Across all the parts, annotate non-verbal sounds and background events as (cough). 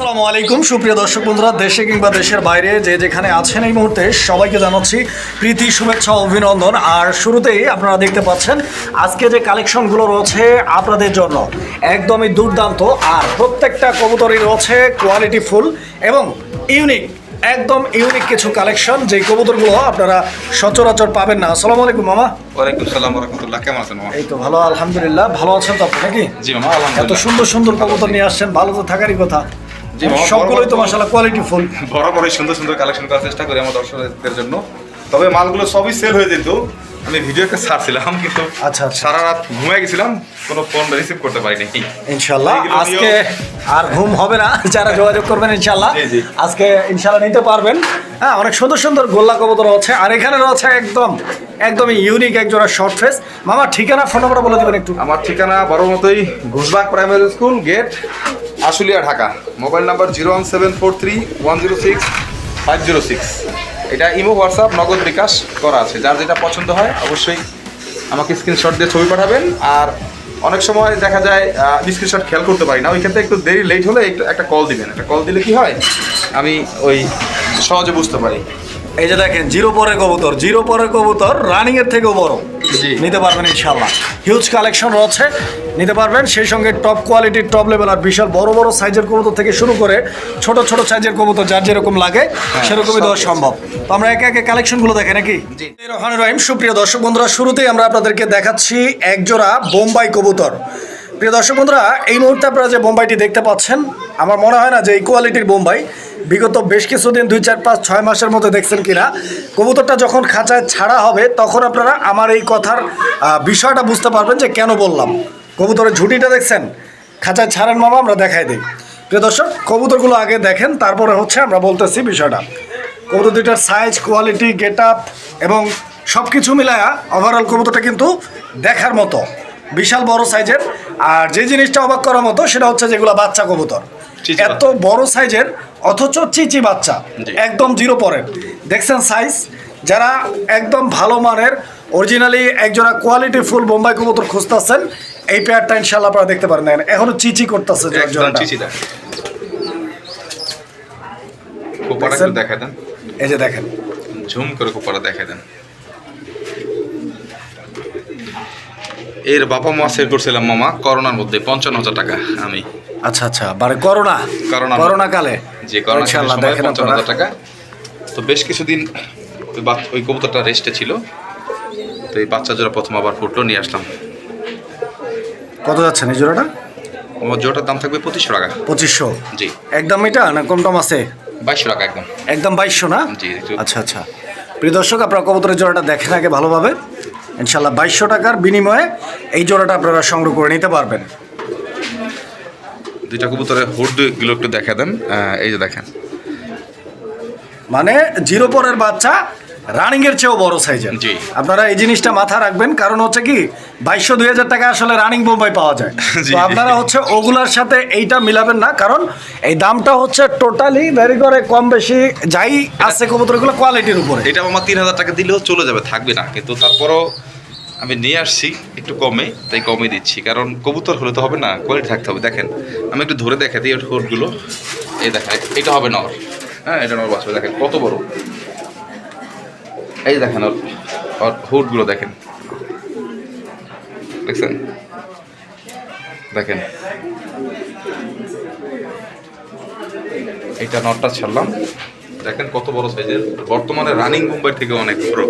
আসসালামু আলাইকুম। সুপ্রিয় দর্শক বন্ধুরা দেশে কিংবা দেশের বাইরে যে যেখানে আছেন এই মুহূর্তে সবাইকে জানাচ্ছি প্রীতি শুভেচ্ছা অভিনন্দন। আর শুরুতেই আপনারা দেখতে পাচ্ছেন আজকে যে কালেকশনগুলো রয়েছে আপনাদের জন্য একদমই দুর্দান্ত। আর প্রত্যেকটা কবুতরই রয়েছে কোয়ালিটি ফুল এবং ইউনিক একদম ইউনিক কিছু কালেকশন যে কবুতরগুলো আপনারা সচরাচর পাবেন না। আসসালামু আলাইকুম মামা। ওয়ালাইকুম সালাম রহমতুল্লাহ কেমন আছেন মামা? এই তো ভালো আলহামদুলিল্লাহ। ভালো আছেন তো আপনি নাকি? জি মামা এত সুন্দর সুন্দর কবুতর নিয়ে আসছেন ভালো তো থাকারই কথা। সবগুলোই তো বড় বড়- মাসাল্লাহ কোয়ালিটি ফুল বরাবরই সুন্দর সুন্দর কালেকশন করার চেষ্টা করি আমার দর্শকদের জন্য। তবে মালগুলো সবই সেল হয়ে যেত। আমি ভিডিও একটা ছাড়ছিলাম কিন্তু আচ্ছা, আচ্ছা। সারা রাত ঘুমিয়ে গেছিলাম কোনো ফোন রিসিভ করতে পারিনি। ইনশাল্লাহ আজকে আর ঘুম হবে না (laughs) যারা যোগাযোগ করবেন ইনশাল্লাহ। আজকে ইনশাল্লাহ নিতে পারবেন। হ্যাঁ অনেক সুন্দর সুন্দর গোল্লা কবুতর আছে আর এখানে রয়েছে একদম একদমই ইউনিক একজোড়া শর্ট ফেস মামা ঠিকানা ফোন নাম্বার বলে দেবেন একটু। আমার ঠিকানা বড় মতোই Ghushbag primary school gate Ashulia Dhaka. Mobile number zero one seven four three one zero six five zero six এটা ইমো, হোয়াটসঅ্যাপ, নগদ বিকাশ করা আছে। যার যেটা পছন্দ হয়, অবশ্যই আমাকে স্ক্রিনশট দিয়ে ছবি পাঠাবেন। আর অনেক সময় দেখা যায় স্ক্রিনশট খেয়াল করতে পারি না। ওই ক্ষেত্রে একটু দেরি লেট হলে একটু, একটা কল দিবেন। একটা কল দিলে কি হয়, আমি ওই সহজে বুঝতে পারি। এই যে দেখেন, জিরো পরে কবুতর, জিরো পরে কবুতর রানিংয়ের থেকেও বড়। নিতে পারবেন ইনশাল্লাহ হিউজ কালেকশন রয়েছে। নিতে পারবেন সেই সঙ্গে টপ কোয়ালিটির টপ লেভেল আর বিশাল বড় বড় সাইজের কবুতর থেকে শুরু করে ছোট ছোট সাইজের কবুতর যার যেরকম লাগে সেরকমই দেওয়া সম্ভব। তো আমরা একে একে কালেকশনগুলো দেখে নাকি। রহমান রহিম সুপ্রিয় দর্শক বন্ধুরা শুরুতেই আমরা আপনাদেরকে দেখাচ্ছি একজোড়া বোম্বাই কবুতর। প্রিয় দর্শক বন্ধুরা এই মুহূর্তে আপনারা যে বোম্বাইটি দেখতে পাচ্ছেন আমার মনে হয় না যে এই কোয়ালিটির বোম্বাই। বিগত বেশ কিছুদিন, দুই, চার, পাঁচ, ছয় মাসের মধ্যে দেখছেন কিনা, কবুতরটা যখন খাঁচায় ছাড়া হবে, তখন আপনারা আমার এই কথার বিষয়টা বুঝতে পারবেন যে কেন বললাম। কবুতরের ঝুঁটিটা দেখছেন? খাঁচায় ছাড়েন মামা, আমরা দেখাই দিই। প্রিয় দর্শক, কবুতরগুলো আগে দেখেন, তারপরে হচ্ছে আমরা বলতেছি বিষয়টা। কবুতর দুইটার সাইজ কোয়ালিটি গেট আপ এবং সব কিছু মিলায়া ওভারঅল কবুতরটা কিন্তু দেখার মতো। বিশাল বড় সাইজের আর যে জিনিসটা অবাক করার মতো, সেটা হচ্ছে যেগুলো বাচ্চা কবুতর। এত বড় সাইজের অথচ চিচি বাচ্চা। একদম জিরো পরের। দেখছেন সাইজ যারা একদম ভালো মানের অরিজিনালি একজনা কোয়ালিটি ফুল বোম্বাই কবুতর খুঁজতেছেন এই পেয়ারটা ইনশাল্লাহ আপনারা দেখতে পারেন। এখনও চিচি করতেছে এই যে দেখেন। ঝুম করে কোপাটা দেখা দেন। এর বাবা মা সেল করছিলাম মামা করোনার মধ্যে পঞ্চান্ন হাজার টাকা আমি। আচ্ছা আচ্ছা মানে করোনা? করোনা। করোনা কালে যে করোনা সময় পঞ্চান্ন হাজার টাকা। তো বেশ কিছুদিন ওই ওই কবুতরটা রেস্টে ছিল। তো এই বাচ্চা জোড়া প্রথম আবার ফুটলো নিয়ে আসলাম। কত যাচ্ছে জোড়াটা? আমার জোড়াটার দাম থাকবে পঁচিশশো টাকা। পঁচিশশো? জি। একদম এটা না কম টম আছে? বাইশশো টাকা একদম। একদম বাইশশো না? জি, আচ্ছা আচ্ছা। প্রিয় দর্শক আপনারা কবুতরের জোড়াটা দেখেন আগে ভালোভাবে। ইনশাল্লাহ বাইশশো টাকার বিনিময়ে এই জোড়াটা আপনারা সংগ্রহ করে নিতে পারবেন। দুইটা কবুতরের হুডগুলো একটু দেখা দেন। এই যে দেখেন। মানে জিরো পরের বাচ্চা রানিং এর চেয়েও বড় সাইজের জি। আপনারা এই জিনিসটা মাথা রাখবেন কারণ হচ্ছে কি বাইশশো দুই হাজার টাকা আসলে রানিং বোম্বাই পাওয়া যায়। (laughs) তো আপনারা হচ্ছে ওগুলার সাথে এইটা মিলাবেন না কারণ এই দামটা হচ্ছে টোটালি ভেরি করে কম বেশি যাই আছে কবুতরগুলো কোয়ালিটির উপরে। এটা আমার তিন হাজার টাকা দিলেও চলে যাবে থাকবে না। কিন্তু তারপরও আমি নিয়ে আসছি একটু কমে তাই কমে দিচ্ছি। কারণ কবুতর হলে তো হবে না কোয়ালিটি থাকতে হবে। দেখেন আমি একটু ধরে দেখা দিই হুডগুলো এই দেখেন এটা হবে না হ্যাঁ এটা নর বাঁচবে দেখেন কত বড়। এই দেখেন ওর ওর হুডগুলো দেখেন। দেখছেন? দেখেন। এটা নটটা ছাড়লাম। দেখেন কত বড় সাইজের। বর্তমানে রানিং মুম্বাই থেকে অনেক বড়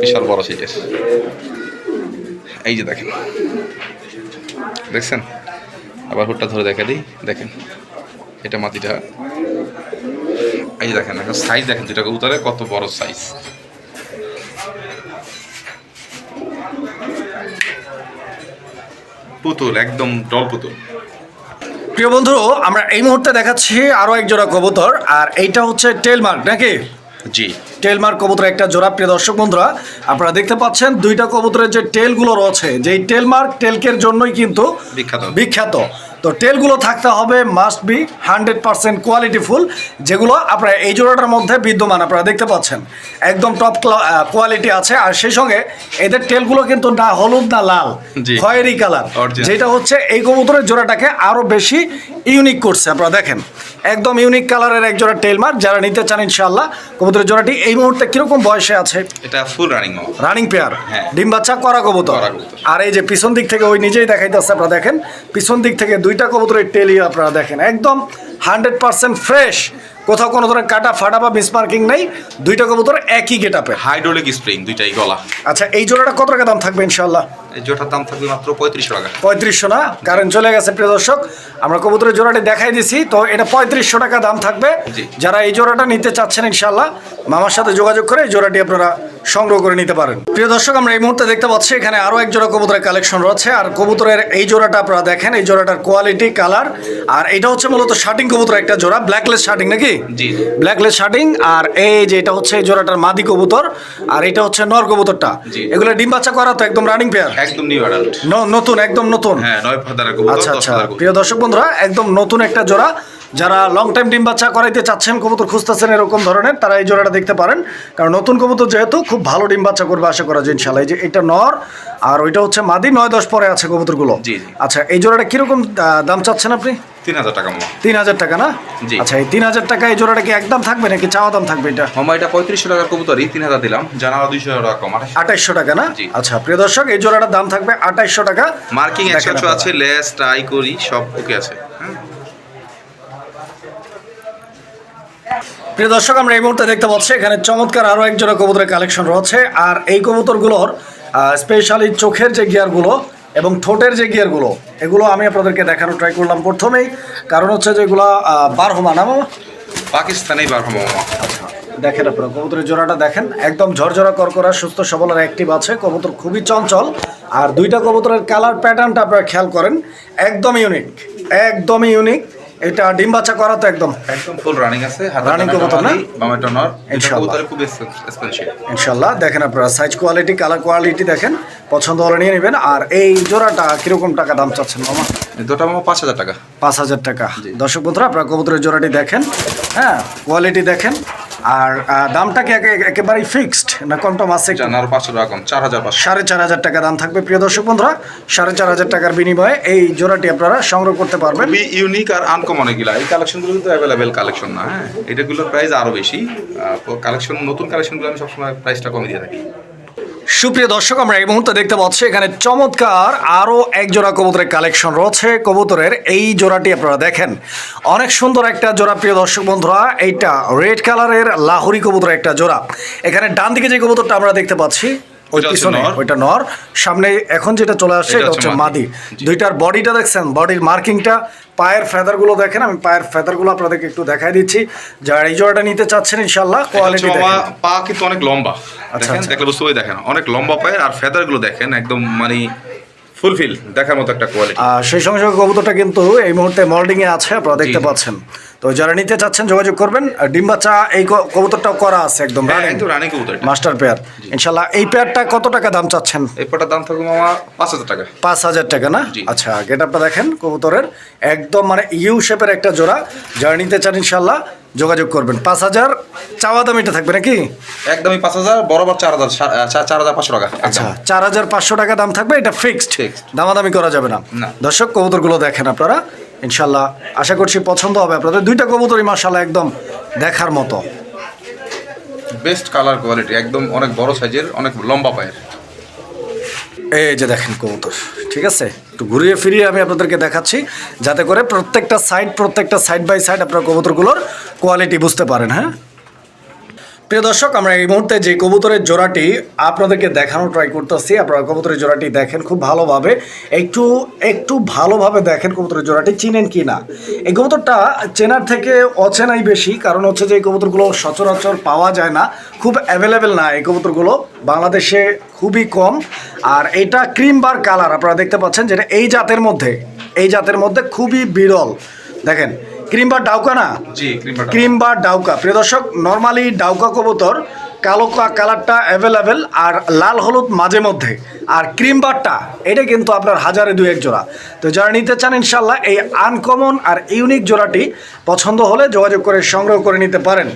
বিশাল বড় সাইজের। এই যে দেখেন। দেখছেন? আবার হুটটা ধরে দেখা দিই। দেখেন। এটা মাটিটা। এই যে দেখেন এখন সাইজ দেখেন দুটা কবুতরে কত বড় সাইজ পুতুল একদম ডল পুতুল প্রিয় বন্ধু আমরা এই মুহূর্তে দেখাচ্ছি আরও এক জোড়া কবুতর আর এইটা হচ্ছে টেলমার্ক নাকি? জি। টেলমার্ক কবুতর একটা জোড়া প্রিয় দর্শক বন্ধুরা আপনারা দেখতে পাচ্ছেন দুইটা কবুতরের যে টেলগুলো রয়েছে যেই টেলমার্ক টেলকের জন্যই কিন্তু বিখ্যাত। বিখ্যাত। তো টেলগুলো থাকতে হবে must be hundred percent qualityful যেগুলো আপনারা এই জোড়াটার মধ্যে বিদ্যমান আপনারা দেখতে পাচ্ছেন। একদম টপ কোয়ালিটি আছে আর সেই সঙ্গে এদের টেলগুলো কিন্তু না হলুদ না লাল খয়েরি কালার যেটা হচ্ছে এই কবুতরের জোড়াটাকে আরও বেশি ইউনিক করছে আপনারা দেখেন। একদম ইউনিক কালারের এক জোড়া টেলমার যারা নিতে চান ইনশাল্লাহ কবুতরের জোড়াটি এই মুহূর্তে কীরকম বয়সে আছে? এটা ফুল রানিং রানিং পেয়ার হ্যাঁ। ডিম বাচ্চা করা কবুতর? করা কবুতর। আর এই যে পিছন দিক থেকে ওই নিজেই দেখাইতেছে আপনারা দেখেন পিছন দিক থেকে দুইটা কবুতরের টেলি আপনারা দেখেন। একদম হান্ড্রেড পার্সেন্ট ফ্রেশ কোথাও কোনো ধরনের কাটা ফাটা বা মিসমার্কিং নেই দুইটা কবুতর একই গেট আপে হাইড্রোলিক স্প্রিং দুইটাই গলা। আচ্ছা এই জোড়াটা কত টাকা দাম থাকবে ইনশাল্লাহ এই জোটার দাম থাকবে মাত্র পঁয়ত্রিশশো টাকা। পঁয়ত্রিশশো না? কারেন্ট চলে গেছে প্রিয় দর্শক। আমরা কবুতরের জোড়াটি দেখাই দিছি তো এটা পঁয়ত্রিশশো টাকা দাম থাকবে। যারা এই জোড়াটা নিতে চাচ্ছেন ইনশাল্লাহ মামার সাথে যোগাযোগ করে এই জোড়াটি আপনারা সংগ্রহ করে নিতে পারেন। প্রিয় দর্শক আমরা এই মুহূর্তে দেখতে পাচ্ছি এখানে আরও এক জোড়া কবুতরের কালেকশন রয়েছে। আর কবুতরের এই জোড়াটা আপনারা দেখেন এই জোড়াটার কোয়ালিটি কালার আর এটা হচ্ছে মূলত শার্টিং কবুতর একটা জোড়া ব্ল্যাকলেস শার্টিং নাকি? জি। ব্ল্যাকলেস শার্টিং আর এই যে এটা হচ্ছে জোড়াটার মাদি কবুতর আর এটা হচ্ছে নর কবুতরটা। এগুলো ডিম বাচ্চা করা তো একদম রানিং পেয়ার একদম নিউ অ্যাডাল্ট নতুন একদম নতুন? হ্যাঁ নয় ফাদারের কবুতর আচ্ছা আচ্ছা। প্রিয় দর্শক বন্ধুরা একদম নতুন একটা জোড়া। যারা লং টাইম ডিম বাচ্চা করাইতে চাচ্ছেন কবুতর খুঁজতেছেন এরকম ধরনের তারা এই জোড়াটা দেখতে পারেন। কারণ নতুন কবুতর যেহেতু খুব ভালো ডিম বাচ্চা করবে আশা করা যায় ইনশাল্লাহ এই যে এটা নর আর ওইটা হচ্ছে মাদি নয় দশ পরে আছে কবুতরগুলো। আচ্ছা এই জোড়াটা কীরকম দাম চাচ্ছেন আপনি? তিন হাজার টাকা মামা। তিন হাজার টাকা না? জি। আচ্ছা এই তিন হাজার টাকা এই জোড়াটা কি একদম থাকবে নাকি চাওয়া দাম থাকবে এটা? মামা এটা পঁয়ত্রিশশো টাকার কবুতরই তিন হাজার দিলাম। জানালা দুইশো টাকা কম আঠাশ আঠাইশশো টাকা না? জি। আচ্ছা প্রিয় দর্শক এই জোড়াটার দাম থাকবে আঠাইশশো টাকা। মার্কিং একশো আছে লেস ট্রাই করি সব ওকে আছে। প্রিয় দর্শক আমরা এই মুহূর্তে দেখতে পাচ্ছি এখানে চমৎকার আরও এক জোড়া কবুতরের কালেকশন রয়েছে। আর এই কবুতরগুলোর স্পেশালি চোখের যে গিয়ারগুলো এবং ঠোঁটের যে গিয়ারগুলো এগুলো আমি আপনাদেরকে দেখানোর ট্রাই করলাম প্রথমেই। কারণ হচ্ছে যে এগুলো বারহমা না মামা? পাকিস্তানেই বার মামা। দেখেন আপনারা কবুতরের জোড়াটা দেখেন। একদম ঝরঝরা করকরা সুস্থ সবল আর অ্যাক্টিভ আছে। কবুতর খুবই চঞ্চল। আর দুইটা কবুতরের কালার প্যাটার্নটা আপনারা খেয়াল করেন একদম ইউনিক একদমই ইউনিক এটা ডিম বাচ্চা করা তো একদম। একদম ফুল রানিং আছে রানিং কবুতর না? বামেটা নর ইনশাআল্লাহ। খুব স্পেশাল ইনশাল্লাহ দেখেন আপনারা সাইজ কোয়ালিটি কালার কোয়ালিটি দেখেন পছন্দ হলে নিয়ে নেবেন। আর এই জোড়াটা কীরকম টাকা দাম চাচ্ছেন মামা? দুটা মামা পাঁচ হাজার টাকা। পাঁচ হাজার টাকা। দর্শক বন্ধুরা আপনারা কবুতরের জোড়াটি দেখেন হ্যাঁ কোয়ালিটি দেখেন। আর দামটা কি একে- একেবারেই ফিক্সড না কম টম আছে আর পাঁচশো টাকা কম চার হাজার পাঁচশো। সাড়ে চার হাজার টাকা দাম থাকবে। প্রিয় দর্শক বন্ধুরা সাড়ে চার হাজার টাকার বিনিময়ে এই জোড়াটি আপনারা সংগ্রহ করতে পারবেন। খুবই ইউনিক আর আনকমন এগুলা। এই কালেকশনগুলো কিন্তু অ্যাভেলেবেল কালেকশন না হ্যাঁ? এটাগুলোর প্রাইস আরও বেশি। কালেকশন নতুন কালেকশনগুলো আমি সবসময় প্রাইসটা কমে দিয়ে থাকি। সুপ্রিয় দর্শক, আমরা এই মুহূর্তে দেখতে পাচ্ছি এখানে চমৎকার আরও এক জোড়া কবুতরের কালেকশন রয়েছে। কবুতরের এই জোড়াটি আপনারা দেখেন। অনেক সুন্দর একটা জোড়া, প্রিয় দর্শক বন্ধুরা। এইটা রেড কালারের লাহোরি কবুতরের একটা জোড়া। এখানে ডান দিকে যে কবুতরটা আমরা দেখতে পাচ্ছি ওই পিছনে ওইটা নর। সামনে এখন যেটা চলে আসছে এটা হচ্ছে মাদি। দুইটার বডিটা দেখছেন? বডির মার্কিংটা পায়ের ফেদারগুলো দেখেন আমি পায়ের ফেদারগুলো আপনাদেরকে একটু দেখাই দিচ্ছি। যারা এই জোড়াটা নিতে চাচ্ছেন ইনশাল্লাহ কোয়ালিটি পা কিন্তু অনেক লম্বা। আচ্ছা, দেখেন আচ্ছা। দেখলে বুঝতে দেখেন অনেক লম্বা পায়ের আর ফেদারগুলো দেখেন একদম মানে ফুলফিল দেখার মতো একটা কোয়ালিটি আর সেই সঙ্গে সঙ্গে কবুতরটা কিন্তু এই মুহূর্তে মল্ডিং এ আছে আপনারা দেখতে পাচ্ছেন। তো যারা নিতে চাচ্ছেন যোগাযোগ করবেন। আর ডিম বাচ্চা এই কবুতরটাও করা আছে একদম হ্যাঁ রানিং রানিং কবুতর এটা। মাস্টার পেয়ার ইনশাল্লাহ এই পেয়ারটা কত টাকা দাম চাচ্ছেন? এই পাটার দাম থাকবে মামা পাঁচ হাজার টাকা। পাঁচ হাজার টাকা না? আচ্ছা গেট আপটা দেখেন কবুতরের। একদম মানে ইউ শেপের একটা জোড়া। যারা নিতে চান ইনশাল্লাহ যোগাযোগ করবেন। পাঁচ হাজার চাওয়া দাম এটা থাকবে নাকি? একদমই পাঁচ হাজার বরাবর চার হাজার চার- হাজার পাঁচশো টাকা আচ্ছা চার হাজার পাঁচশো টাকা দাম থাকবে এটা ফিক্সড। দামাদামি করা যাবে না। না। দর্শক কবুতরগুলো দেখেন আপনারা। ইনশাল্লাহ আশা করছি পছন্দ হবে আপনাদের। দুইটা কবুতরই মাসাল্লাহ একদম দেখার মতো। বেস্ট কালার কোয়ালিটি একদম অনেক বড় সাইজের অনেক লম্বা পায়ের। এই যে দেখেন কবুতর, ঠিক আছে? একটু ঘুরিয়ে ফিরিয়ে আমি আপনাদেরকে দেখাচ্ছি, যাতে করে প্রত্যেকটা সাইড প্রত্যেকটা সাইড বাই সাইড আপনার কবুতরগুলোর কোয়ালিটি বুঝতে পারেন হ্যাঁ? প্রিয় দর্শক, আমরা এই মুহূর্তে যে কবুতরের জোড়াটি আপনাদেরকে দেখানো ট্রাই করতেছি, আপনারা কবুতরের জোড়াটি দেখেন খুব ভালোভাবে। একটু একটু ভালোভাবে দেখেন কবুতরের জোড়াটি, চিনেন কি না। এই কবুতরটা চেনার থেকে অচেনাই বেশি, কারণ হচ্ছে যে এই কবুতরগুলো সচরাচর পাওয়া যায় না, খুব অ্যাভেলেবেল না এই কবুতরগুলো। বাংলাদেশে খুবই কম, আর এটা ক্রিম বার কালার আপনারা দেখতে পাচ্ছেন যেটা এই জাতের মধ্যে, এই জাতের মধ্যে খুবই বিরল। দেখেন ক্রিম বার ডাউকা না? জি ক্রিম বা ডাউকা। প্রিয় দর্শক নর্মালি ডাউকা কবুতর কালো কালারটা অ্যাভেলেবেল আর লাল হলুদ মাঝে মধ্যে। আর ক্রিম বারটা এটা কিন্তু আপনার হাজারে দু এক জোড়া। তো যারা নিতে চান ইনশাল্লাহ এই আনকমন আর ইউনিক জোড়াটি পছন্দ হলে যোগাযোগ করে সংগ্রহ করে নিতে পারেন।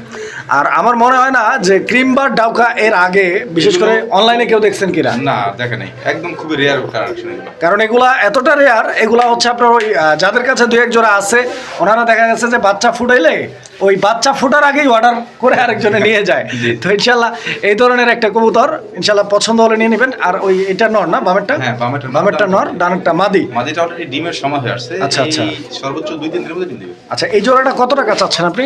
আর আমার মনে হয় না যে ক্রিম বার ডাউকা এর আগে বিশেষ করে অনলাইনে কেউ দেখছেন কিনা? না দেখে নেই। একদম খুবই রেয়ার কালেকশন কারণ এগুলা এতটা রেয়ার এগুলা হচ্ছে আপনার ওই যাদের কাছে দু এক জোড়া আছে ওনারা দেখা গেছে যে বাচ্চা ফুটাইলে ওই বাচ্চা ফুটার আগেই অর্ডার করে আরেকজনে নিয়ে যায়। (laughs) তো ইনশাল্লাহ এই ধরনের একটা কবুতর ইনশাল্লাহ পছন্দ হলে নিয়ে নেবেন। আর ওই এটা নর না বামেরটা? হ্যাঁ, বামেরটা নর, বামেরটা নর ডানেরটা মাদি। মাদিটা অলরেডি ডিমের সময় হয়ে আসছে। আচ্ছা, আচ্ছা। এই সর্বোচ্চ দুই তিন দিনের মধ্যে ডিম দেবে। আচ্ছা এই জোড়াটা কত টাকা চাচ্ছেন আপনি?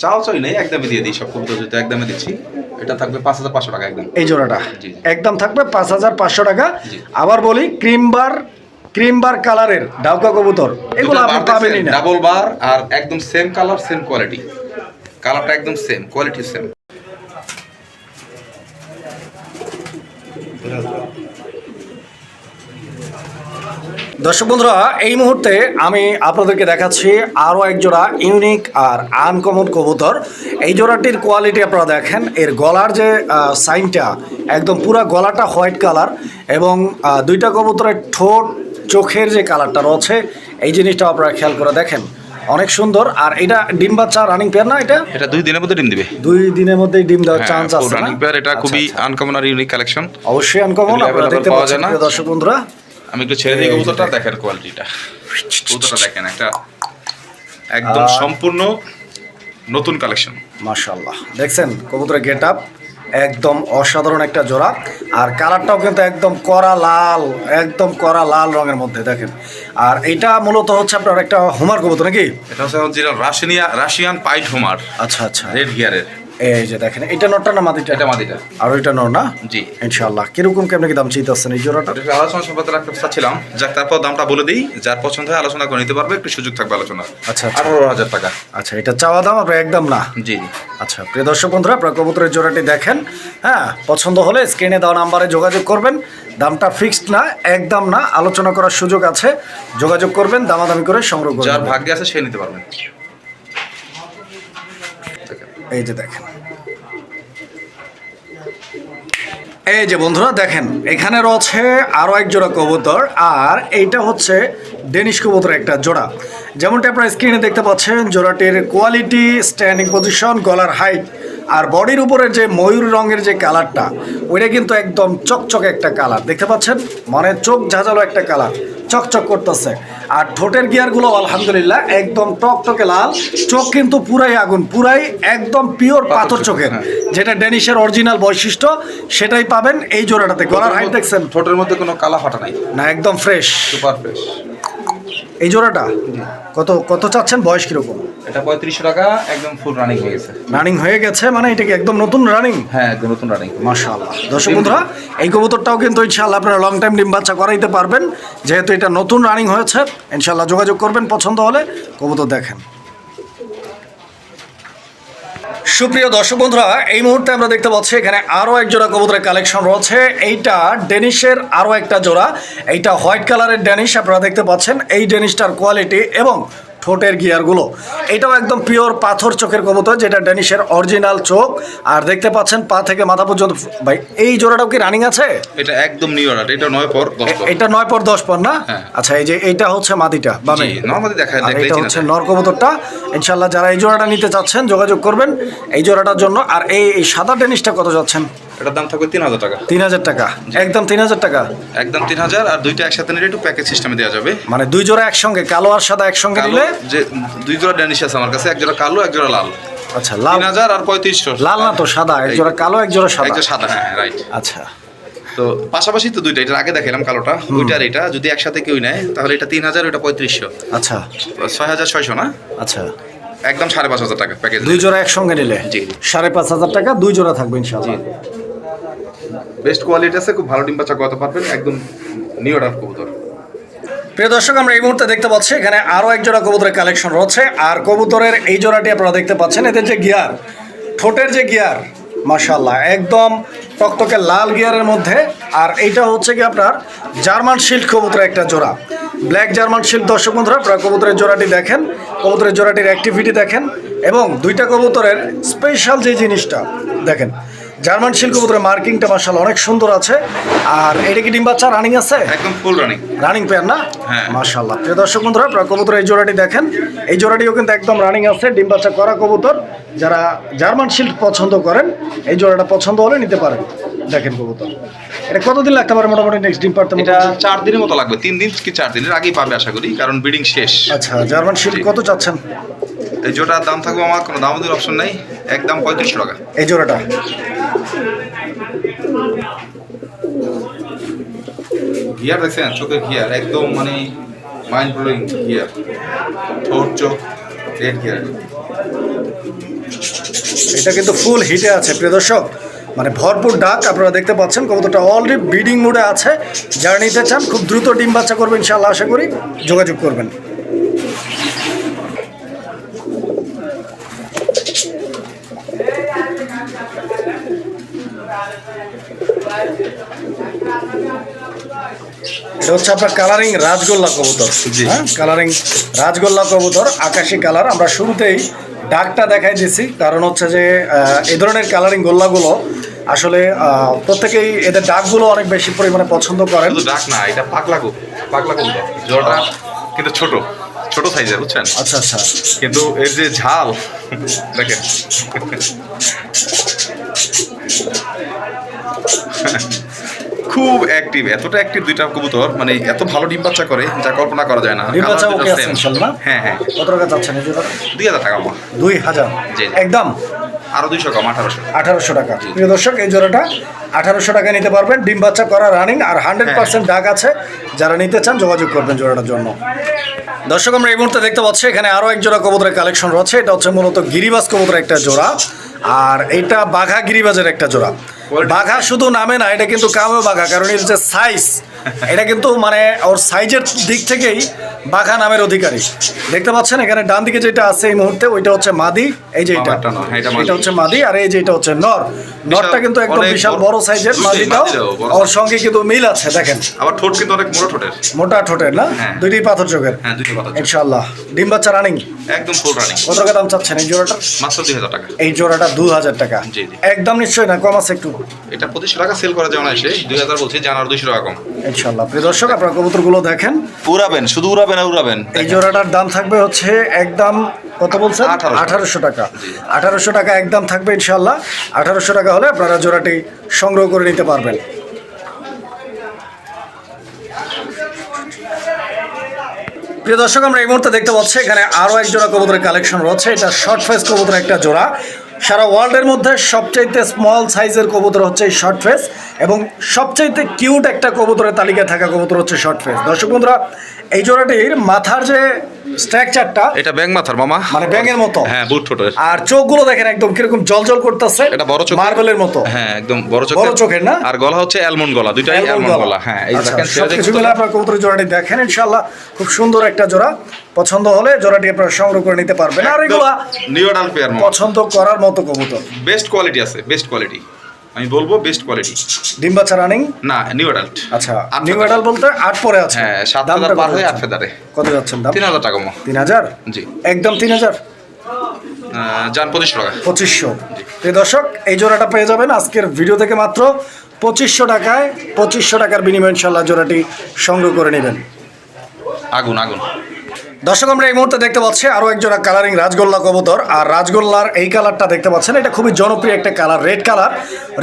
চাও চাই নেই একদমই দিয়ে দিই সব কবুতর জুতো একদমে দিচ্ছি এটা থাকবে পাঁচ হাজার পাঁচশো টাকা একদম। এই জোড়াটা। একদম থাকবে পাঁচ হাজার পাঁচশো টাকা। আবার বলি ক্রিম বার ক্রিম বার কালারের ডাউকা কবুতর। এগুলো আপনি পাবেনই না। ডাবল বার আর একদম সেম কালার সেম কোয়ালিটি কালারটা একদম সেম কোয়ালিটি সেম দর্শক বন্ধুরা এই মুহূর্তে আমি আপনাদেরকে দেখাচ্ছি আরও এক জোড়া ইউনিক আর আনকমন কবুতর। এই জোড়াটির কোয়ালিটি আপনারা দেখেন এর গলার যে সাইনটা একদম পুরো গলাটা হোয়াইট কালার এবং দুইটা কবুতরের ঠোঁট চোখের যে কালারটা রয়েছে এই জিনিসটা আপনারা খেয়াল করে দেখেন। অনেক সুন্দর আর এটা ডিম বাচ্চা রানিং পেয়ার না এটা? এটা দুই দিনের মধ্যে ডিম দিবে। দুই দিনের মধ্যেই ডিম দেওয়ার চান্স আছে রানিং পেয়ার এটা আচ্ছা, খুবই আচ্ছা। আনকমন আর ইউনিক কালেকশন অবশ্যই আনকমন আপনারা দেখতে পাচ্ছেন দর্শক বন্ধুরা। আমি একটু ছেড়ে দিই কবুতরটা দেখেন কোয়ালিটিটা কবুতরটা দেখেন একটা একদম সম্পূর্ণ নতুন কালেকশন মাশাল্লাহ দেখছেন কবুতরের গেট আপ একদম অসাধারণ একটা জোড়া। আর কালারটাও কিন্তু একদম কড়া লাল একদম কড়া লাল রঙের মধ্যে দেখেন। আর এটা মূলত হচ্ছে আপনার একটা হোমার কবুতর নাকি? এটা হচ্ছে এখন যেটা রাশিয়া রাশিয়ান পাইট হোমার আচ্ছা আচ্ছা। রেড গিয়ারের এই যে দেখেন এটা নটটা না মাদিটা? এটা মাদিটা। আর ওইটা নর না? জি। ইনশাল্লাহ কীরকম কেমন কি দাম চাইতেছেন এই জোড়াটা? এটা আলোচনা সম্পর্কে রাখতে চাচ্ছিলাম যাক তারপর দামটা বলে দিই। যার পছন্দ হয় আলোচনা করে নিতে পারবে একটু সুযোগ থাকবে আলোচনা। আচ্ছা, আচ্ছা। আঠারো হাজার টাকা। আচ্ছা এটা চাওয়া দাম আপনার একদম না? জি। আচ্ছা প্রিয় দর্শক বন্ধুরা আপনার কবুতরের জোড়াটি দেখেন। হ্যাঁ পছন্দ হলে স্ক্রিনে দেওয়া নাম্বারে যোগাযোগ করবেন। দামটা ফিক্সড না একদম না। আলোচনা করার সুযোগ আছে। যোগাযোগ করবেন দামাদামি করে সংগ্রহ যার করবেন ভাগ্যে আছে সে নিতে পারবেন। এই যে দেখেন। এই যে বন্ধুরা, দেখেন, এখানে রয়েছে আরও এক জোড়া কবুতর, আর এইটা হচ্ছে ডেনিশ কবুতর একটা জোড়া। যেমনটা আপনারা স্ক্রিনে দেখতে পাচ্ছেন, জোড়াটির কোয়ালিটি স্ট্যান্ডিং পজিশন গলার হাইট আর বডির উপরের যে ময়ূর রঙের যে কালারটা ওইটা কিন্তু একদম চকচকে একটা কালার দেখতে পাচ্ছেন? মানে চোখ ঝাঁঝালো একটা কালার চকচক করতেছে। আর ঠোঁটের গিয়ারগুলো আলহামদুলিল্লাহ একদম টকটকে লাল। চোখ কিন্তু পুরাই আগুন পুরাই একদম পিওর পাথর চোখের যেটা ডেনিশের অরিজিনাল বৈশিষ্ট্য সেটাই পাবেন এই জোড়াটাতে। গলার হাইট দেখছেন? ঠোঁটের মধ্যে কোনো কালা ফাটা নাই। না একদম ফ্রেশ সুপার ফ্রেশ এই জোড়াটা? কত কত চাচ্ছেন? বয়স কীরকম? এটা পঁয়ত্রিশশো টাকা একদম ফুল রানিং হয়ে গেছে। রানিং হয়ে গেছে? মানে এটা কি একদম নতুন রানিং হ্যাঁ একদম নতুন রানিং মাশাআল্লাহ। দর্শক বন্ধুরা এই কবুতরটাও কিন্তু ইনশাল্লাহ আপনারা লং টাইম ডিম বাচ্চা করাইতে পারবেন। যেহেতু এটা নতুন রানিং হয়েছে ইনশাল্লাহ যোগাযোগ করবেন পছন্দ হলে কবুতর দেখেন। সুপ্রিয় দর্শক বন্ধুরা, এই মুহূর্তে আমরা দেখতে পাচ্ছি এখানে আরও এক জোড়া কবুতরের কালেকশন রয়েছে। এইটা ডেনিশের আরও একটা জোড়া। এইটা হোয়াইট কালারের ডেনিশ আপনারা দেখতে পাচ্ছেন। এই ডেনিশটার কোয়ালিটি এবং ঠোঁটের গিয়ারগুলো। এটাও একদম পিওর পাথর চোখের কবুতর যেটা ডেনিশের অরিজিনাল চোখ। আর দেখতে পাচ্ছেন পা থেকে মাথা পর্যন্ত ভাই এই জোড়াটাও কি রানিং আছে? এটা একদম নিউ অর্ডার এটা নয় পর এটা নয় পর দশ পর না? হ্যাঁ। আচ্ছা এই যে এইটা হচ্ছে মাদিটা বামে। নর্মালি দেখা আর এটা হচ্ছে। নর কবুতরটা। ইনশাল্লাহ যারা এই জোড়াটা নিতে চাচ্ছেন যোগাযোগ করবেন। এই জোড়াটার জন্য আর এই এই সাদা টেনিসটা কত যাচ্ছেন? এটার দাম থাকবে তিন হাজার টাকা। তিন হাজার টাকা একদম তিন হাজার টাকা? একদম তিন হাজার আর দুইটা একসাথে নিলে একটু প্যাকেজ সিস্টেমে দেওয়া যাবে। মানে দুই জোড়া একসঙ্গে কালো আর সাদা একসঙ্গে নিলে? যে দুই জোড়া ড্যানিশ আছে আমার কাছে এক জোড়া কালো এক জোড়া লাল। আচ্ছা লাল তিন হাজার আর পঁয়ত্রিশশো। লাল না তো সাদা এক জোড়া কালো এক জোড়া এক সাদা জোড়া সাদা হ্যাঁ রাইট আচ্ছা। তো পাশাপাশি তো দুইটা এটার আগে দেখালাম কালোটা ওইটা আর এটা যদি একসাথে কেউ নেয় তাহলে এটা তিন হাজার ওইটা পঁয়ত্রিশশো। আচ্ছা। ছয় হাজার ছয়শো না? আচ্ছা। একদম সাড়ে পাঁচ হাজার টাকা প্যাকেজ। দুই জোড়া একসঙ্গে নিলে? জি। সাড়ে পাঁচ হাজার টাকা দুই জোড়া থাকবে ইনশাল্লাহ বেস্ট কোয়ালিটি আছে, খুব ভালো ডিম বাচ্চা করতে পারবেন, একদম নিউ অর্ডার কবুতর। প্রিয় দর্শক, আমরা এই মুহূর্তে দেখতে পাচ্ছি, এখানে আরও এক জোড়া কবুতরের কালেকশন রয়েছে। আর কবুতরের এই জোড়াটি আপনারা দেখতে পাচ্ছেন, এদের যে গিয়ার ঠোঁটের যে গিয়ার মাশাল্লাহ একদম টকটকে লাল গিয়ারের মধ্যে। আর এইটা হচ্ছে কি আপনার জার্মান শিল্ড কবুতরের একটা জোড়া। ব্ল্যাক জার্মান শিল্ড দর্শক বন্ধুরা, আপনারা কবুতরের জোড়াটি দেখেন, কবুতরের জোড়াটির অ্যাক্টিভিটি দেখেন, এবং দুইটা কবুতরের স্পেশাল যে জিনিসটা, দেখেন জার্মান শিল কবুতরের মার্কিংটা মার্শাল অনেক সুন্দর আছে। আর এটা কি ডিম বাচ্চা? রানিং আছে? একদম ফুল রানিং রানিং পেয়ার না? হ্যাঁ। মাশাল্লাহ প্রিয় দর্শক বন্ধুরা আপনারা কবুতর এই জোড়াটি দেখেন। এই জোড়াটিও কিন্তু একদম রানিং আছে ডিম বাচ্চা করা কবুতর। যারা জার্মান শিল্ড পছন্দ করেন এই জোড়াটা পছন্দ হলে নিতে পারেন। দেখেন কবুতর। এটা কতদিন লাগতে পারে মোটামুটি নেক্সট ডিম পারতে এটা চার দিনের মতো লাগবে। তিন দিন কি চার দিনের আগেই পাবে আশা করি কারণ ব্রিডিং শেষ। আচ্ছা জার্মান শিল্ড কত চাচ্ছেন? এই জোটার দাম থাকবে আমার কোনো দামাদের অপশন নাই একদম পঁয়ত্রিশশো টাকা। এই জোড়াটা? গিয়ার দেখছেন? চোখের গিয়ার একদম মানে মাইন্ড ব্লোয়িং গিয়ার ঠোঁট চোখ রেড গিয়ার এটা কিন্তু ফুল হিটে আছে প্রিয় দর্শক। মানে ভরপুর ডাক আপনারা দেখতে পাচ্ছেন কবুতরটা অলরেডি ব্রিডিং মোডে আছে। যারা নিতে চান খুব দ্রুত ডিম বাচ্চা করবেন ইনশাআল্লাহ আশা করি। যোগাযোগ করবেন। এটা হচ্ছে আপনার কালারিং রাজগোল্লা কবুতর। হ্যাঁ? কালারিং রাজগোল্লা কবুতর আকাশি কালার আমরা শুরুতেই ডাকটা দেখাই দিয়েছি। কারণ হচ্ছে যে এই ধরনের কালারিং গোল্লাগুলো আসলে প্রত্যেকেই এদের ডাকগুলো অনেক বেশি পরিমাণে পছন্দ করেন। ডাক না এটা পাকলা পাকলা কবুতর। জোড়াটা কিন্তু ছোট। ছোট সাইজের বুঝছেন? আচ্ছা আচ্ছা। কিন্তু এর যে ঝাল দেখেন। খুব অ্যাক্টিভ এতটা অ্যাক্টিভ দুইটা কবুতর মানে এত ভালো ডিম বাচ্চা করে যা কল্পনা করা যায় না। ডিম বাচ্চা ওকে আছে same। ইনশাল্লাহ হ্যাঁ হ্যাঁ। কত টাকা চাচ্ছেন এই দুই হাজার টাকা আমার। দুই হাজার? জি, জি। একদম? আরও দুইশো কম আঠারোশো। আঠারোশো টাকা। প্রিয় দর্শক এই জোড়াটা আঠারোশো টাকা নিতে পারবেন। ডিম বাচ্চা করা রানিং আর হান্ড্রেড পার্সেন্ট ডাক আছে। যারা নিতে চান যোগাযোগ করবেন জোড়াটার জন্য। দর্শক আমরা এই মুহূর্তে দেখতে পাচ্ছি এখানে আরও এক জোড়া কবুতরের কালেকশন রয়েছে। এটা হচ্ছে মূলত গিরিবাস কবুতরের একটা জোড়া। আর এটা বাঘা গিরিবাজের একটা জোড়া। বাঘা শুধু নামে না এটা কিন্তু কামেও বাঘা কারণ এর যে সাইজ এটা কিন্তু মানে ওর সাইজের দিক থেকেই বাঘা নামের অধিকারী। দেখতে পাচ্ছেন এখানে ডান দিকে যেটা আছে এই মুহূর্তে ওইটা হচ্ছে মাদি এই যে এটা। এটা হচ্ছে মাদি আর এই যে এটা হচ্ছে নর। নরটা কিন্তু একদম বিশাল বড়। সাইজের (laughs) মাদিটাও। ওর সঙ্গে কিন্তু মিল আছে দেখেন। আবার ঠোঁট কিন্তু অনেক মোটা ঠোঁটের। মোটা ঠোঁটের না? হ্যাঁ। পাথর চোখের। হ্যাঁ দুইটা কথা ইনশাআল্লাহ। ডিম বাচ্চা রানিং একদম ফুল রানিং কত টাকা দাম চাচ্ছেন এই জোড়াটার মাত্র দুই হাজার টাকা। এই জোড়াটা দু হাজার টাকা। জি, জি। একদম নিশ্চয়ই না কম আছে একটু। এটা পঁচিশশো টাকা সেল করা না এসে দুই হাজার বলছি জানার দুইশো টাকা কম। ইনশাআল্লাহ। প্রিয় দর্শক আপনার কবুতরগুলো দেখেন। উড়াবেন শুধু উড়াবেন আর উড়াবেন। এই জোড়াটার দাম থাকবে হচ্ছে একদম কত বলছেন? 1800 আঠারোশো টাকা। আঠারোশো টাকা একদম থাকবে ইনশাল্লাহ আঠারোশো টাকা হলে আপনারা জোড়াটি সংগ্রহ করে নিতে পারবেন। প্রিয় দর্শক, আমরা এই মুহূর্তে দেখতে পাচ্ছি এখানে আরও এক জোড়া কবুতরের কালেকশন রয়েছে। এটা শর্ট ফেস কবুতরের একটা জোড়া। সারা ওয়ার্ল্ডের মধ্যে সবচাইতে স্মল সাইজের কবুতর হচ্ছে এই শর্ট ফেস এবং সবচাইতে কিউট একটা কবুতরের তালিকায় থাকা কবুতর হচ্ছে শর্ট ফেস দর্শক বন্ধুরা এই জোড়াটির মাথার যে স্ট্রাকচারটা এটা ব্যাং মাথার মামা। মানে ব্যাঙের মতো। হ্যাঁ বুট ঠোঁটের। আর চোখগুলো দেখেন একদম কীরকম জল জল করতেছে এটা বড় চোখ মার্বেলের মতো। হ্যাঁ একদম বড় চোখ বড় চোখের না? আর গলা হচ্ছে অ্যালমন্ড গলা দুইটাই অ্যালমন্ড গলা। হ্যাঁ এই আচ্ছা, দেখেন। মিলে আপনার কবুতরের জোড়াটি দেখেন ইনশাল্লাহ খুব সুন্দর একটা জোড়া। পছন্দ হলে জোড়াটি আপনারা সংগ্রহ করে নিতে পারবেন। আর এগুলা নিউ অ্যাডাল্ট পেয়ার পছন্দ করার মতো কবুতর। বেস্ট কোয়ালিটি আছে বেস্ট কোয়ালিটি আমি বলব বেস্ট কোয়ালিটি ডিম বাচ্চা রানিং না নিউ অ্যাডাল্ট আচ্ছা নিউ। এডাল বলতে আট পরে আছে। হ্যাঁ সাত হাজার পার হয়ে আট? ফেদারে কত যাচ্ছেন দাম? তিন হাজার টাকা মো তিন হাজার? জি। একদম তিন হাজার? যান পঁচিশশো টাকা। পঁচিশশো। প্রিয় দর্শক এই জোড়াটা পেয়ে যাবেন। আজকের ভিডিও থেকে মাত্র পঁচিশশো টাকায় পঁচিশশো টাকার বিনিময়ে ইনশাল্লাহ জোড়াটি সংগ্রহ করে নেবেন। আগুন আগুন। দর্শক আমরা এই মুহূর্তে দেখতে পাচ্ছি আরও এক জোড়া কালারিং রাজগোল্লা কবুতর। আর রাজগোল্লার এই কালারটা দেখতে পাচ্ছেন এটা খুবই জনপ্রিয় একটা কালার রেড কালার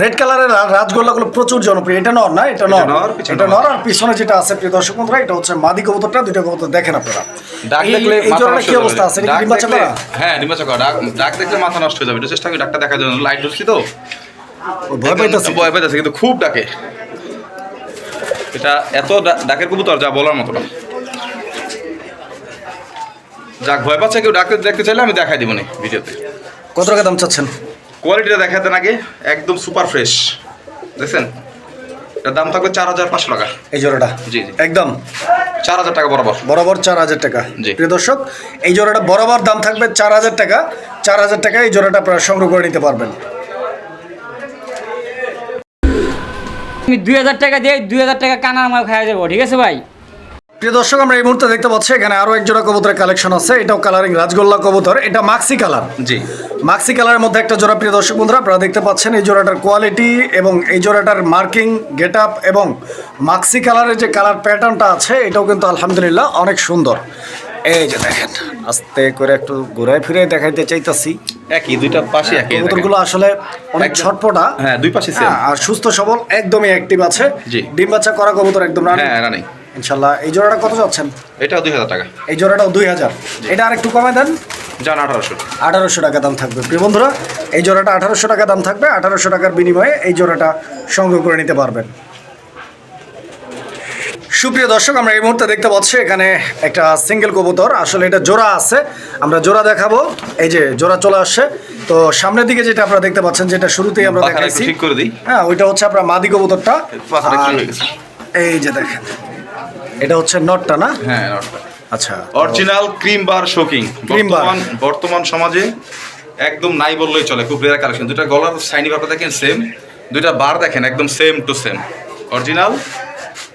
রেড কালারের রাজগোল্লাগুলো প্রচুর জনপ্রিয়। এটা নর না? এটা নর। এটা নর, এটা আর পিছনে যেটা আছে প্রিয় দর্শক বন্ধুরা এটা হচ্ছে মাদি কবুতরটা। দুইটা কবুতর দেখেন আপনারা। ডাক দেখলে এই জোড়াটা কি অবস্থা আছে? এটা? হ্যাঁ ডাক ডাক দেখলে মাথা নষ্ট হয়ে যাবে। একটু চেষ্টা করি ডাকটা দেখার জন্য। লাইট ঢুকছি তো। ভয় পাইতেছে। ভয় পাইতেছে কিন্তু খুব ডাকে। এটা এত ডাকের কবুতর যা বলার মতো না। যাক ভয় পাচ্ছে কেউ ডাকতে দেখতে চাইলে আমি দেখাই দিব না ভিডিওতে। কত টাকা দাম চাচ্ছেন? কোয়ালিটিটা দেখাতে আগে একদম সুপার ফ্রেশ দেখছেন? এটার দাম থাকবে চার হাজার পাঁচশো টাকা। এই জোড়াটা? জি, জি। একদম? চার হাজার টাকা বরাবর। বরাবর চার হাজার টাকা। জি। প্রিয় দর্শক এই জোড়াটা বরাবর দাম থাকবে চার হাজার টাকা। চার হাজার টাকা এই জোড়াটা আপনারা সংগ্রহ করে নিতে পারবেন। আমি দুই হাজার টাকা দিয়ে দুই হাজার টাকা কানা আমার খাওয়া যাব ঠিক আছে ভাই? প্রিয় দর্শক আমরা এই মুহূর্তে দেখতে পাচ্ছি এখানে আরও এক জোড়া কবুতরের কালেকশন আছে। এটাও কালারিং রাজগোল্লা কবুতর এটা মাক্সি কালার জি। মাক্সি কালারের মধ্যে একটা জোড়া প্রিয় দর্শক বন্ধুরা আপনারা দেখতে পাচ্ছেন এই জোড়াটার কোয়ালিটি এবং এই জোড়াটার মার্কিং গেট আপ এবং মাক্সি কালারের যে কালার প্যাটার্নটা আছে এটাও কিন্তু আলহামদুলিল্লাহ অনেক সুন্দর। এই যে দেখেন আস্তে করে একটু ঘুরে ফিরে দেখাইতে চাইতাছি। একই দুইটা পাশে একই কবুতরগুলো আসলে অনেক ছটপটা। হ্যাঁ দুই পাশে হ্যাঁ, আর সুস্থ সবল একদমই অ্যাক্টিভ আছে। ডিম বাচ্চা করা কবুতর একদম রানিং হ্যাঁ রানিং ইনশাল্লাহ। এই জোড়াটা কত যাচ্ছেন এটাও দুই হাজার টাকা। এই জোড়াটাও দুই হাজার। এটা আর একটু কমে দেন। যান আঠারোশো। আঠারোশো টাকা দাম থাকবে। প্রিয় বন্ধুরা এই জোড়াটা আঠারোশো টাকা দাম থাকবে। আঠারোশো টাকার বিনিময়ে এই জোড়াটা সংগ্রহ করে নিতে পারবেন। সুপ্রিয় দর্শক আমরা এই মুহূর্তে দেখতে পাচ্ছি এখানে একটা সিঙ্গেল কবুতর। আসলে এটা জোড়া আছে। আমরা জোড়া দেখাবো। এই যে জোড়া চলে আসছে। তো সামনের দিকে যেটা আপনারা দেখতে পাচ্ছেন যেটা শুরুতেই আমরা দেখাইছি হ্যাঁ ওইটা হচ্ছে আপনার মাদি কবুতরটা। এই যে দেখেন। এটা হচ্ছে নটটা না? হ্যাঁ নটটা। আচ্ছা। Original cream bar shocking cream bar বর্তমান সমাজে একদম নাই বললেই চলে খুব রেয়ার কালেকশন দুটা গলার সাইনি ভাবটা দেখেন সেম দুইটা বার দেখেন একদম same to same original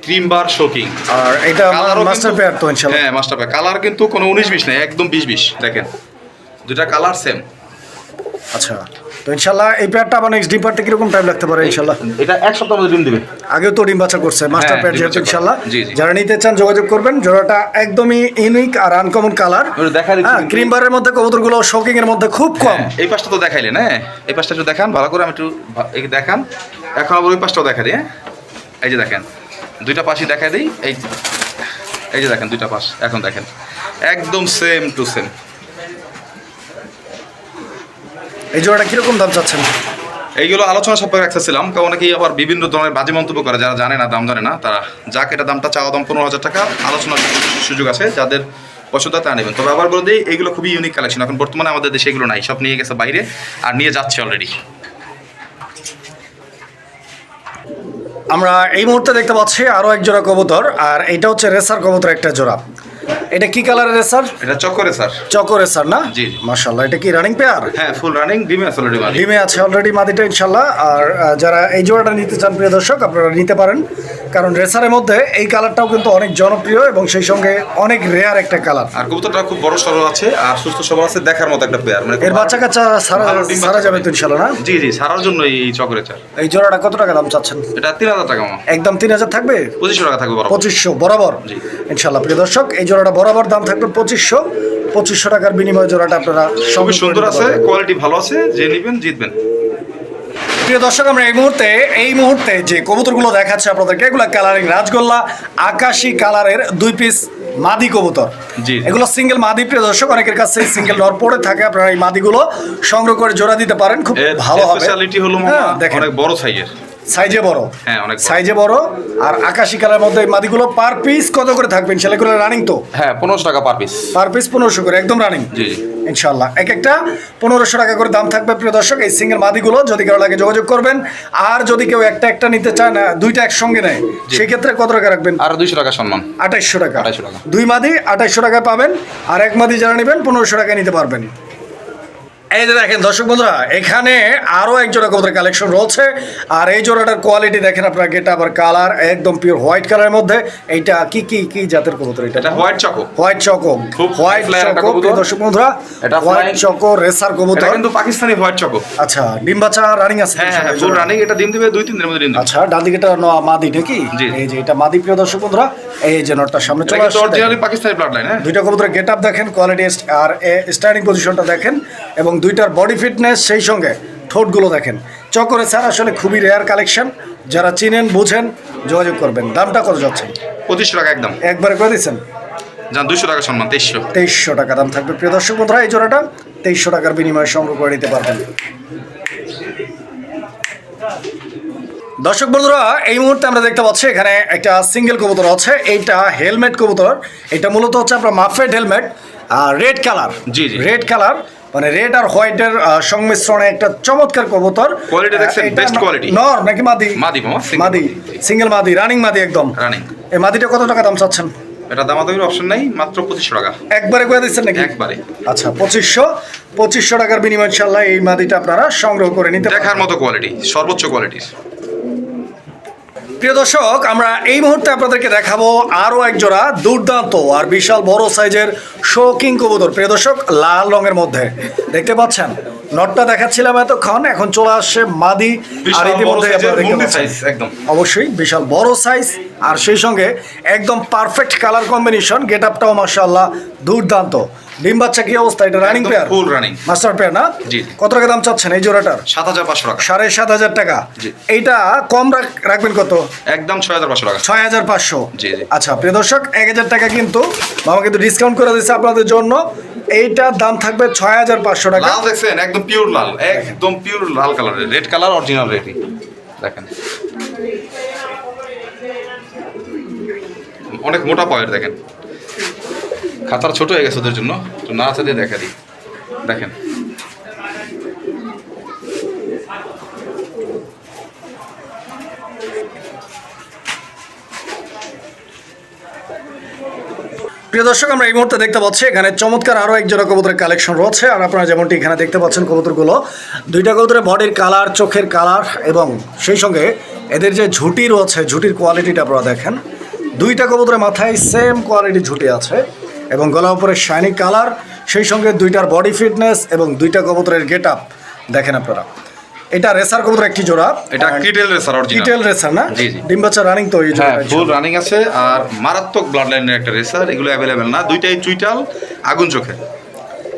cream bar shocking আর এটা মাস্টার পেয়ার তো ইনশাল্লাহ হ্যাঁ মাস্টার পেয়ার কালার কিন্তু কোনো উনিশ বিশ নাই একদম বিশ বিশ দেখেন। দুটা কালার সেম আচ্ছা। তো ইনশাল্লাহ এই পেয়ারটা আবার নেক্সট ডিম পারতে কীরকম টাইম লাগতে পারে ইনশাল্লাহ এটা এক সপ্তাহ মধ্যে ডিম দিবে। আগেও তো ডিম বাচ্চা করছে মাস্টার ডিম যেহেতু ইনশাল্লাহ। যারা নিতে চান যোগাযোগ করবেন জোড়াটা একদমই ইউনিক আর আনকমন কালার হ্যাঁ ক্রিম বারের মধ্যে কবুতরগুলো শোকিং এর মধ্যে খুব কম। হ্যাঁ, এই পাশটা তো দেখাইলেন হ্যাঁ? এই পাশটা একটু দেখান ভালো করে আমি একটু দেখান। এখন আবার ওই পাশটাও দেখা দিই হ্যাঁ? এই যে দেখেন দুইটা পাশই দেখা দিই এই এই যে দেখেন দুইটা পাশ এখন দেখেন। একদম সেম টু সেম এই জোড়াটা কীরকম দাম চাচ্ছেন? এইগুলো আলোচনা সাপেক্ষে রাখতেছিলাম কারণ অনেকেই আবার বিভিন্ন ধরনের বাজে মন্তব্য করে যারা জানে না দাম জানে না তারা যাক এটা দামটা চাওয়া দাম পনেরো হাজার টাকা আলোচনার সুযোগ আছে যাদের পছন্দ তা নেবেন। তবে আবার বলে দিই এইগুলো খুবই ইউনিক কালেকশন এখন বর্তমানে আমাদের দেশে এগুলো নাই সব নিয়ে গেছে বাইরে আর নিয়ে যাচ্ছে অলরেডি আমরা এই মুহূর্তে দেখতে পাচ্ছি আরও এক জোড়া কবুতর আর এটা হচ্ছে রেসার কবুতর একটা জোড়া। এটা কি কালারের স্যার এটা চক্করে স্যার চকো স্যার না? জি। মাশাল্লাহ এটা কি রানিং পেয়ার হ্যাঁ ফুল রানিং ডিমে আছে অলরেডি মালিক ডিমে আছে অলরেডি মাদিটা ইনশাল্লাহ আর যারা এই জোড়াটা নিতে চান প্রিয় দর্শক আপনারা নিতে পারেন। কারণ রেসারের মধ্যে এই কালারটাও কিন্তু অনেক জনপ্রিয় এবং সেই সঙ্গে অনেক রেয়ার একটা কালার আর কবুতরটা খুব বড় সরল আছে আর সুস্থ সবল আছে দেখার মতো একটা পেয়ার মানে এর বাচ্চা কাচ্চা সারা সারা যাবে তো ইনশাল্লাহ না? জি জি সারার জন্য এই চকরে চার। এই জোড়াটা কত টাকা দাম চাচ্ছেন? এটা তিন হাজার টাকা একদম তিন হাজার থাকবে? পঁচিশশো টাকা থাকবে বড় পঁচিশশো বরাবর। জি। ইনশাল্লাহ প্রিয় দর্শক এই জোড়াটা বরাবর দাম থাকবে পঁচিশশো। পঁচিশশো টাকার বিনিময়ে জোড়াটা আপনারা খুবই সুন্দর আছে কোয়ালিটি ভালো আছে যে নিবেন জিতবেন। প্রিয় দর্শক আমরা এই মুহূর্তে এই মুহূর্তে যে কবুতরগুলো দেখাচ্ছে আপনাদেরকে এগুলো কালারিং রাজগোল্লা আকাশি কালারের দুই পিস মাদি কবুতর। জি। এগুলো সিঙ্গেল মাদি প্রিয় দর্শক অনেকের কাছে সিঙ্গেল নর পড়ে থাকে আপনারা এই মাদিগুলো সংগ্রহ করে জোড়া দিতে পারেন খুব ভালো হবে। স্পেশালিটি হলো হ্যাঁ, দেখেন। অনেক বড় সাইজের সাইজে বড়। হ্যাঁ, অনেক সাইজে বড় আর আকাশি কালার মধ্যে এই মাদিগুলো পার পিস কত করে থাকবেন সেগুলো রানিং তো? হ্যাঁ পনেরোশো টাকা পার পিস পার পিস পনেরোশো করে একদম রানিং জি ইনশাল্লাহ। এক একটা পনেরোশো টাকা করে দাম থাকবে প্রিয় দর্শক এই সিঙ্গেল মাদিগুলো। যদি কারও লাগে যোগাযোগ করবেন আর যদি কেউ একটা একটা নিতে চায় না দুইটা একসঙ্গে নেয় সেই ক্ষেত্রে কত টাকা রাখবেন? আর দুইশো টাকা সম্মান। আঠাইশশো টাকা। 2800 টাকা। দুই মাদি আঠাইশশো টাকায় পাবেন আর এক মাদি যারা নেবেন পনেরোশো টাকায় নিতে পারবেন। এই যে দেখেন দর্শক বন্ধুরা এখানে আরও এক জোড়া কবুতরের কালেকশন রয়েছে। আর এই জোড়াটার কোয়ালিটি দেখেন আপনার গেট আবার কালার একদম পিওর হোয়াইট কালারের মধ্যে। এইটা কি কি কি জাতের কবুতর এটা? এটা হোয়াইট চকো হোয়াইট চকো খুব হোয়াইট চকো কবুতর। দর্শক বন্ধুরা এটা হোয়াইট চকো রেসার কবুতর। কিন্তু পাকিস্তানি হোয়াইট চকো আচ্ছা ডিম বাচ্চা রানিং আছে হ্যাঁ হ্যাঁ ফুল রানিং এটা ডিম দিবে দুই তিন দিনের মধ্যে ডিম আচ্ছা ডান দিকে এটা ন- মাদি নাকি? এই যে এটা মাদি প্রিয় দর্শক বন্ধুরা এই যে নটটা সামনে চলে আসছে। অরিজিনালি পাকিস্তানি ব্লাড লাইন হ্যাঁ। দুইটা কবুতরের গেট আপ দেখেন কোয়ালিটি আর স্টার্টিং পজিশনটা দেখেন এবং দুইটার বডি ফিটনেস সেই সঙ্গে ঠোঁটগুলো দেখেন। চকরে স্যার আসলে খুবই রেয়ার কালেকশন যারা চিনেন বুঝেন যোগাযোগ করবেন। দামটা কত যাচ্ছে? পঁচিশশো টাকা একদম। একবারে করে দিচ্ছেন? যান দুইশো টাকা সম্মান তেইশশো। তেইশশো টাকা দাম থাকবে। প্রিয় দর্শক বন্ধুরা এই জোড়াটা তেইশশো টাকার বিনিময়ে সংগ্রহ করে নিতে পারবেন। দর্শক বন্ধুরা এই মুহূর্তে আমরা দেখতে পাচ্ছি এখানে একটা সিঙ্গেল কবুতর আছে। এইটা হেলমেট কবুতর। এটা মূলত হচ্ছে আপনার মাফেড হেলমেট আর রেড কালার জি, জি। রেড কালার মানে রেড আর হোয়াইটের সংমিশ্রণে একটা চমৎকার কবুতর। Quality দেখছেন? Best ন- নর নাকি মাদি? মাদি মামা, মাদি সিঙ্গেল মাদি রানিং মাদি একদম। রানিং এই মাদিটা কত টাকা দাম চাচ্ছেন? এটা দামাদামির অপশন নাই মাত্র পঁচিশশো টাকা। একবারে করে দিচ্ছেন নাকি? একবারে। আচ্ছা পঁচিশশো পঁচিশশো টাকার বিনিময় ইনশাল্লাহ এই মাদিটা আপনারা সংগ্রহ করে নিতে দেখার মতো কোয়ালিটি সর্বোচ্চ কোয়ালিটির প্রিয় দর্শক আমরা এই মুহূর্তে আপনাদেরকে দেখাবো আরও এক জোড়া দুর্দান্ত আর বিশাল বড় সাইজের শোকিং কবুতর। প্রিয় দর্শক লাল রঙের মধ্যে। দেখতে পাচ্ছেন? নটটা দেখাচ্ছিলাম এতক্ষণ এখন চলে আসছে মাদি। আর ইতিমধ্যে একদম। অবশ্যই বিশাল বড় সাইজ আর সেই সঙ্গে একদম পারফেক্ট কালার কম্বিনেশন গেট আপটাও মার্শাল্লাহ দুর্দান্ত। ডিম বাচ্চা কি অবস্থা? এটা running pair full running। Master pair না? জি। কত টাকা দাম চাচ্ছেন এই জোড়াটার? সাত হাজার পাঁচশো টাকা। সাড়ে সাত হাজার টাকা। জি। এইটা কম রাখ- রাখবেন কত? একদম ছয় হাজার পাঁচশো টাকা। ছয় হাজার পাঁচশো। জি, জি। আচ্ছা প্রিয় দর্শক এক হাজার টাকা কিন্তু মামা কিন্তু ডিসকাউন্ট করে দিচ্ছে আপনাদের জন্য। এইটার দাম থাকবে ছয় হাজার পাঁচশো টাকা। লাল দেখছেন? একদম পিওর লাল। একদম পিওর লাল কালারের রেড কালার অরিজিনাল রেডি দেখেন। অনেক মোটা পয়েন্ট দেখেন। খাতার ছোট হয়ে গেছে ওদের জন্য। তো না আছে দেখা দিই। দেখেন। প্রিয় দর্শক, আমরা এই মুহূর্তে দেখতে পাচ্ছি, এখানে চমৎকার আরও এক জোড়া কবুতরের কালেকশন রয়েছে। আর আপনারা যেমনটি এখানে দেখতে পাচ্ছেন কবুতরগুলো, দুইটা কবুতরের বডির কালার চোখের কালার এবং সেই সঙ্গে এদের যে ঝুটি রয়েছে, ঝুটির কোয়ালিটিটা আপনারা দেখেন। দুইটা কবুতরের মাথায় সেম কোয়ালিটি ঝুটি আছে। এবং গলা উপরে শাইনি কালার সেই সঙ্গে দুইটার বডি ফিটনেস এবং দুইটা কবুতরের গেট আপ দেখেন আপনারা। এটা রেসার কবুতর একটি জোড়া। এটা কিটেল রেসার অরিজিনাল কিটেল রেসার না। ডিম বাচ্চা রানিং তো এই জোড়া ফুল রানিং আছে। আর মারাত্মক ব্লাড লাইনের একটা রেসার এগুলো অ্যাভেলেবেল না। দুইটাই চুইটাল আগুন চোখে।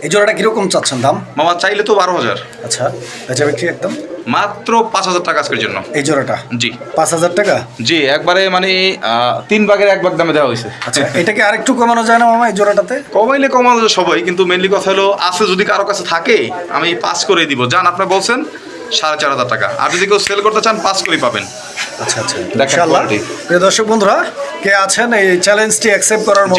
এই জোড়াটা কীরকম চাচ্ছেন দাম? মামা চাইলে তো বারো হাজার। আচ্ছা বেচা বিক্রি একদম? মাত্র পাঁচ হাজার টাকা আজকের জন্য। এই জোড়াটা? জি। পাঁচ হাজার টাকা? জি একবারে মানে তিন ভাগের এক ভাগ দামে দেওয়া হয়েছে। আচ্ছা এটাকে আরেকটু কমানো যায় না মামা এই জোড়াটাতে? কমাইলে কমানো যায় সবাই কিন্তু মেনলি কথা হলো আছে যদি কারও কাছে থাকে আমি পাস করে দিব। যান আপনি বলছেন সাড়ে চার হাজার টাকা। আর যদি কেউ সেল করতে চান পাস করে পাবেন। আচ্ছা আচ্ছা। ইনশাআল্লাহ। প্রিয় দর্শক বন্ধুরা কে আছেন এই চ্যালেঞ্জটি অ্যাকসেপ্ট করার মতো?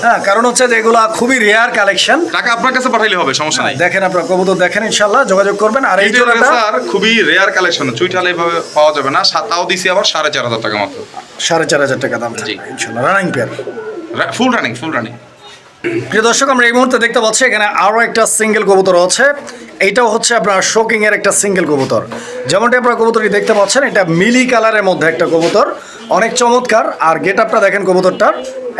হ্যাঁ কারণ হচ্ছে যে এগুলো খুবই রেয়ার কালেকশন টাকা আপনার কাছে পাঠাইলে হবে সমস্যা নাই। দেখেন আপনার কবুতর দেখেন ইনশাআল্লাহ যোগাযোগ করবেন। আর এই জোড়াটা স্যার খুবই রেয়ার কালেকশন চুইটাল এভাবে পাওয়া যাবে না। সা- তাও দিছি আবার সাড়ে চার হাজার টাকা মাত্র। সাড়ে চার হাজার টাকা দাম। ইনশাআল্লাহ running pair full running full running প্রিয় দর্শক আমরা এই মুহূর্তে দেখতে পাচ্ছি এখানে আরও একটা সিঙ্গেল কবুতর আছে। এইটাও হচ্ছে আপনার শোকিং এর একটা সিঙ্গেল কবুতর। যেমনটি আপনারা কবুতরটি দেখতে পাচ্ছেন এটা মিলি কালারের মধ্যে একটা কবুতর। অনেক চমৎকার। আর গেট আপটা দেখেন কবুতরটার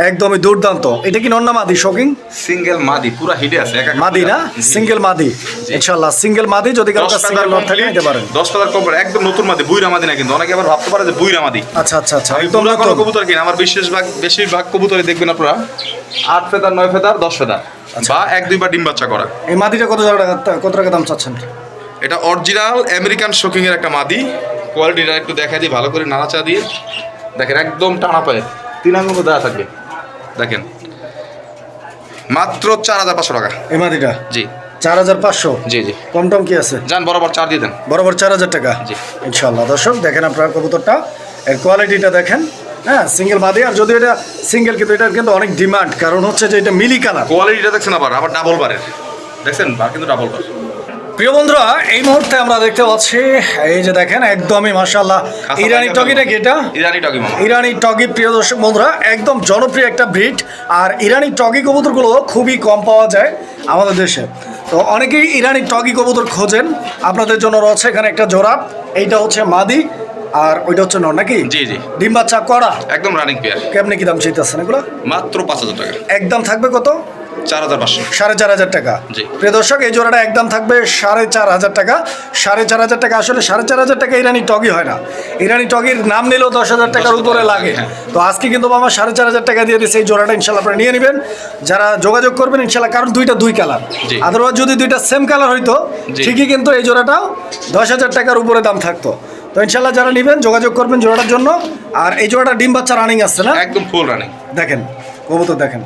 একদমই দুর্দান্ত। এটা কি নন্না মাদি শোকিং সিঙ্গেল মাদি পুরা হিটে আছে মাদি না? সিঙ্গেল মাদি। ইনশাল্লাহ সিঙ্গেল মাদি যদি কারও কাছে সিঙ্গেল নট থাকে নিতে পারেন। দশ হাজার কম একদম নতুন মাদি বুইরা মাদি না কিন্তু। অনেকে আবার ভাবতে পারে যে বুইরা মাদি। আচ্ছা আচ্ছা আচ্ছা একদম নতুন। কবুতর কিনা আমার বেশিরভাগ বেশিরভাগ কবুতরই দেখবেন আপনারা। আট ফেদার নয় ফেদার দশ ফেদার। বা এক দুইবার ডিম বাচ্চা করা। এই মাদিটা কত টাকা? কত টাকা দাম চাচ্ছেন? এটা অরিজিনাল আমেরিকান শোকিং এর একটা মাদি। কোয়ালিটিটা একটু দেখা দিই ভালো করে নাড়াচা দিয়ে। দেখেন একদম টানা পায়ে। তিন আঙুল দেওয়া থাকবে। দেখেন। মাত্র চার হাজার পাঁচশো টাকা। এই মাদিটা? জি। চার হাজার পাঁচশো? জি জি। কম টম কি আছে? যান বরাবর চার দিয়ে দেন। বরাবর চার হাজার টাকা? জি। ইনশাল্লাহ দর্শক দেখেন আপনার কবুতরটা। এর কোয়ালিটিটা দেখেন। হ্যাঁ সিঙ্গেল মাদি আর যদি এটা সিঙ্গেল কিন্তু এটার কিন্তু অনেক ডিমান্ড কারণ হচ্ছে যে এটা মিলি কালার কোয়ালিটিটা দেখছেন আবার আবার ডাবল বারের। দেখছেন? বার কিন্তু ডাবল বার। প্রিয় বন্ধুরা এই মুহূর্তে আমরা দেখতে পাচ্ছি এই যে দেখেন একদমই মাশাল্লাহ ইরানি পায়খানা। টগিটা কি এটা? ইরানি টকি মামা। ইরানি টগি প্রিয় দর্শক বন্ধুরা একদম জনপ্রিয় একটা ব্রিড আর ইরানি টগি কবুতরগুলো খুবই কম পাওয়া যায় আমাদের দেশে। তো অনেকেই ইরানি টগি কবুতর খোঁজেন আপনাদের জন্য রয়েছে এখানে একটা জোড়া এইটা হচ্ছে মাদি আর ওইটা হচ্ছে নর নাকি? জি, জি। ডিম বাচ্চা করা? একদম রানিং পেয়ার কেমনি কি দাম চাইতেছেন এগুলো? মাত্র পাঁচ হাজার টাকা। একদম থাকবে কত? চার হাজার পাঁচশো। সাড়ে চার হাজার টাকা। জি। প্রিয় দর্শক এই জোড়াটা একদম থাকবে সাড়ে চার হাজার টাকা। সাড়ে চার হাজার টাকা আসলে সাড়ে চার হাজার টাকা ইরানি টগি হয় না। ইরানি টগির নাম নিলেও দশ হাজার টাকার উপরে লাগে। হ্যাঁ। তো আজকে কিন্তু মামা সাড়ে চার হাজার টাকা দিয়ে দিচ্ছে এই জোড়াটা ইনশাল্লাহ আপনারা নিয়ে নেবেন। যারা যোগাযোগ করবেন ইনশাল্লাহ কারণ দুইটা দুই কালার। আদারওয়াইজ যদি দুইটা সেম কালার হইতো ঠিকই কিন্তু এই জোড়াটাও দশ হাজার টাকার উপরে দাম থাকতো। তো ইনশাল্লাহ যারা নেবেন যোগাযোগ করবেন জোড়াটার জন্য। আর এই জোড়াটা ডিম বাচ্চা রানিং আসছে না? একদম ফুল রানিং দেখেন কবুতর দেখেন।